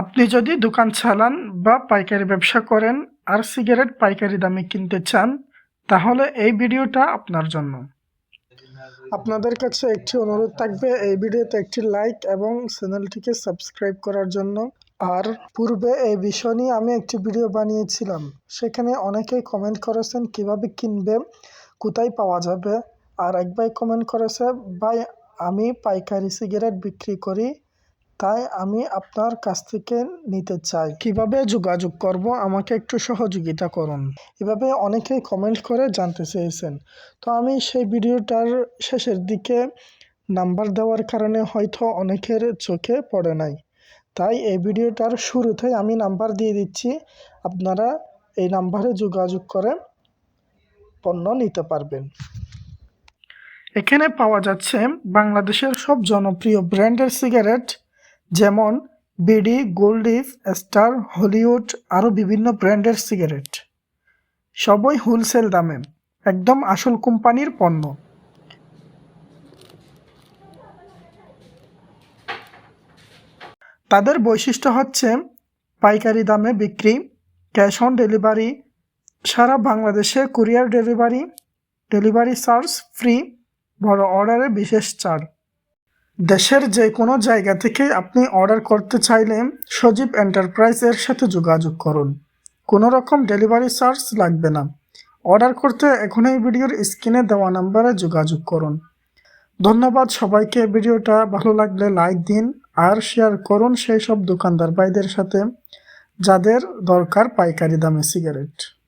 আপনি যদি দোকান চালান বা পাইকারি ব্যবসা করেন আর সিগারেট পাইকারি দামে কিনতে চান, তাহলে এই ভিডিওটা আপনার জন্য। আপনাদের কাছে একটি অনুরোধ থাকবে, এই ভিডিওতে একটি লাইক এবং চ্যানেলটিকে সাবস্ক্রাইব করার জন্য। আর পূর্বে এই বিষয় নিয়ে আমি একটি ভিডিও বানিয়েছিলাম, সেখানে অনেকেই কমেন্ট করেছেন কীভাবে কিনবে, কোথায় পাওয়া যাবে। আর এক ভাই কমেন্ট করেছে, ভাই, আমি পাইকারি সিগারেট বিক্রি করি। তাই আমি আপনার কাছ থেকে নিতে চাই। কীভাবে যোগাযোগ করব? আমাকে একটু সহযোগিতা করুন। এভাবে অনেকেই কমেন্ট করে জানতে চেয়েছেন। তো আমি সেই ভিডিওটার শেষের দিকে নাম্বার দেওয়ার কারণে হয়তো অনেকের চোখে পড়ে নাই। তাই এই ভিডিওটার শুরুতেই আমি নাম্বার দিয়ে দিচ্ছি। আপনারা এই নাম্বারে যোগাযোগ করে পণ্য নিতে পারবেন। এখানে পাওয়া যাচ্ছে বাংলাদেশের সব জনপ্রিয় ব্র্যান্ডের সিগারেট। যেমন বিডি, গোল্ডিফ, স্টার, হলিউড আরও বিভিন্ন ব্র্যান্ডের সিগারেট। সবই হোলসেল দামে, একদম আসল কোম্পানির পণ্য। তাদের বৈশিষ্ট্য হচ্ছে পাইকারি দামে বিক্রি, ক্যাশ অন ডেলিভারি, সারা বাংলাদেশে courier delivery delivery charge free, বড় অর্ডারে বিশেষ ছাড় দেশের যে কোনো জায়গা থেকে আপনি অর্ডার করতে চাইলে সজীব এন্টারপ্রাইজের সাথে যোগাযোগ করুন। কোনো রকম ডেলিভারি চার্জ লাগবে না। অর্ডার করতে এখন এই ভিডিওর স্ক্রিনে দেওয়া নাম্বারে যোগাযোগ করুন। ধন্যবাদ সবাইকে। ভিডিওটা ভালো লাগলে লাইক দিন আর শেয়ার করুন সেই সব দোকানদার ভাইদের সাথে, যাদের দরকার পাইকারি দামে সিগারেট।